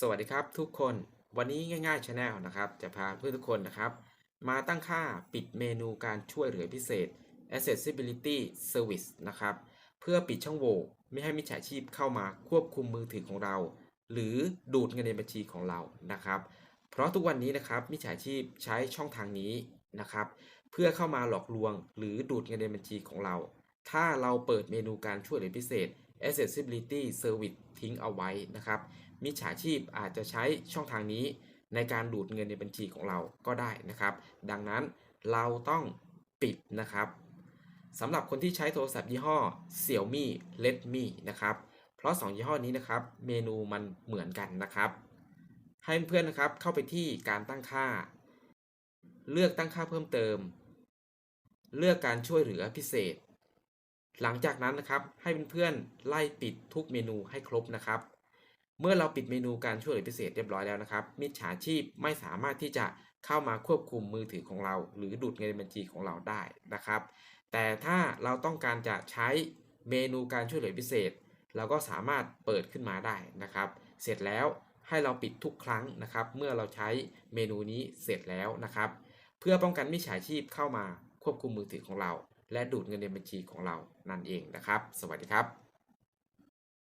สวัสดีครับทุกคนวันนี้ง่ายๆชาแนลนะครับ จะพาเพื่อนทุกคนนะครับ มาตั้งค่าปิดเมนูการช่วยเหลือพิเศษ accessibility service นะครับ เพื่อปิดช่องโหว่ไม่ให้มิจฉาชีพเข้ามาควบคุมมือถือของเรา หรือดูดเงินในบัญชีของเรานะครับ เพราะทุกวันนี้นะครับมิจฉาชีพใช้ช่องทางนี้นะครับ เพื่อเข้ามาหลอกลวง หรือดูดเงินในบัญชีของเรา ถ้าเราเปิดเมนูการช่วยเหลือพิเศษ accessibility service ทิ้งเอาไว้นะครับ มิจฉาชีพอาจจะใช้ช่องทางนี้ในการดูดเงินในบัญชีของเราก็ได้นะครับ ดังนั้นเราต้องปิดนะครับสำหรับคนที่ใช้โทรศัพท์ยี่ห้อ Xiaomi Redmi นะครับ เพราะ 2 ยี่ห้อนี้นะครับ เมนูมันเหมือนกันนะครับ ให้เพื่อนนะครับเข้าไปที่การตั้งค่า เลือกตั้งค่าเพิ่มเติม เลือกการช่วยเหลือพิเศษ หลังจากนั้นนะครับให้เพื่อนๆไล่ปิดทุกเมนูให้ครบนะครับ เมื่อเราปิดเมนูการช่วยเหลือพิเศษเรียบร้อยแล้วนะครับมิจฉาชีพไม่สามารถที่จะเข้ามาควบคุมมือถือของเรา หรือดูดเงินในบัญชีของเราได้นะครับ แต่ถ้าเราต้องการจะใช้เมนูการช่วยเหลือพิเศษ เราก็สามารถเปิดขึ้นมาได้นะครับ เสร็จแล้วให้เราปิดทุกครั้งนะครับ เมื่อเราใช้เมนูนี้เสร็จแล้วนะครับ เพื่อป้องกันมิจฉาชีพเข้ามาควบคุมมือถือของเรา และดูดเงินในบัญชีของเรานั่นเองนะครับ สวัสดีครับ